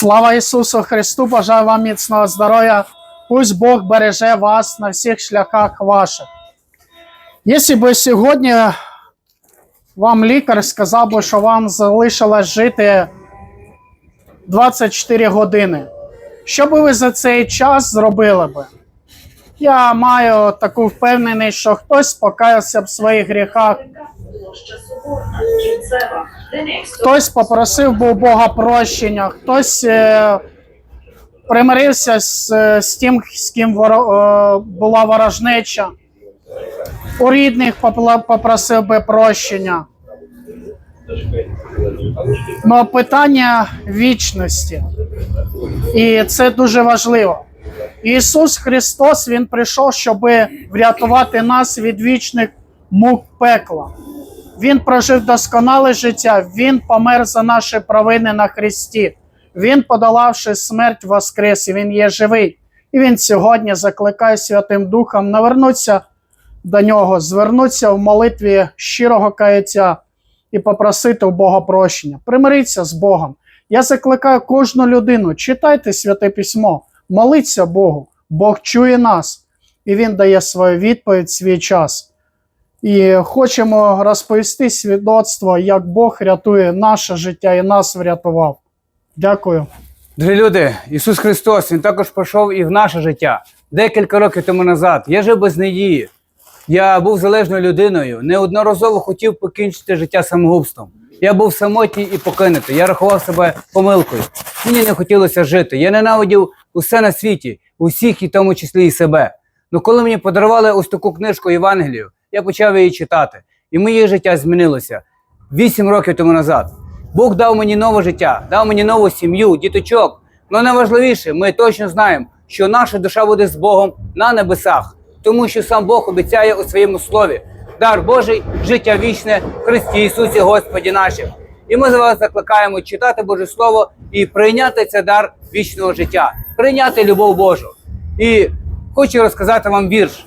Слава Ісусу Христу! Бажаю вам міцного здоров'я. Пусть Бог береже вас на всіх шляхах ваших. Якщо б сьогодні вам лікар сказав би, що вам залишилось жити 24 години, що би ви за цей час зробили би? Я маю таку впевненість, що хтось покаявся в своїх гріхах, Хтось попросив у Бога прощення, хтось е, примирився з, е, з тим, з ким воро, е, була ворожнеча. У рідних попросив би прощення. Но питання вічності. І це дуже важливо. Ісус Христос Він прийшов, щоб врятувати нас від вічних мук пекла. Він прожив досконале життя, Він помер за наші провини на Христі. Він, подолавши смерть, воскрес, і Він є живий. І Він сьогодні закликає Святим Духом навернутися до нього, звернутися в молитві щирого каяття і попросити у Бога прощення. Примиріться з Богом. Я закликаю кожну людину, читайте святе письмо, моліться Богу. Бог чує нас, і Він дає свою відповідь свій час. І хочемо розповісти свідоцтво, як Бог рятує наше життя і нас врятував. Дякую. Дорогі люди, Ісус Христос, Він також пройшов і в наше життя. Декілька років тому назад я жив без надії. Я був залежною людиною, неодноразово хотів покінчити життя самогубством. Я був самотній і покинутий. Я рахував себе помилкою. Мені не хотілося жити. Я ненавидів усе на світі, усіх, і тому числі і себе. Ну коли мені подарували ось таку книжку Євангелію, я почав її читати, і моє життя змінилося вісім років тому назад. Бог дав мені нове життя, дав мені нову сім'ю, діточок. Ну найважливіше, ми точно знаємо, що наша душа буде з Богом на небесах, тому що сам Бог обіцяє у своєму слові дар Божий, життя вічне в Христі Ісусі Господі нашим. І ми за вас закликаємо читати Боже Слово і прийняти цей дар вічного життя, прийняти любов Божу. І хочу розказати вам вірш.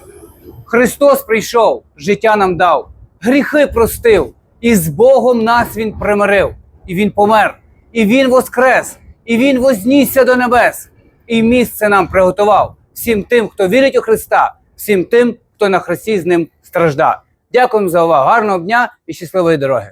Христос прийшов, життя нам дав, гріхи простив, і з Богом нас Він примирив, і Він помер, і Він воскрес, і Він вознісся до небес, і місце нам приготував всім тим, хто вірить у Христа, всім тим, хто на Христі з ним страждав. Дякуємо за увагу. Гарного дня і щасливої дороги!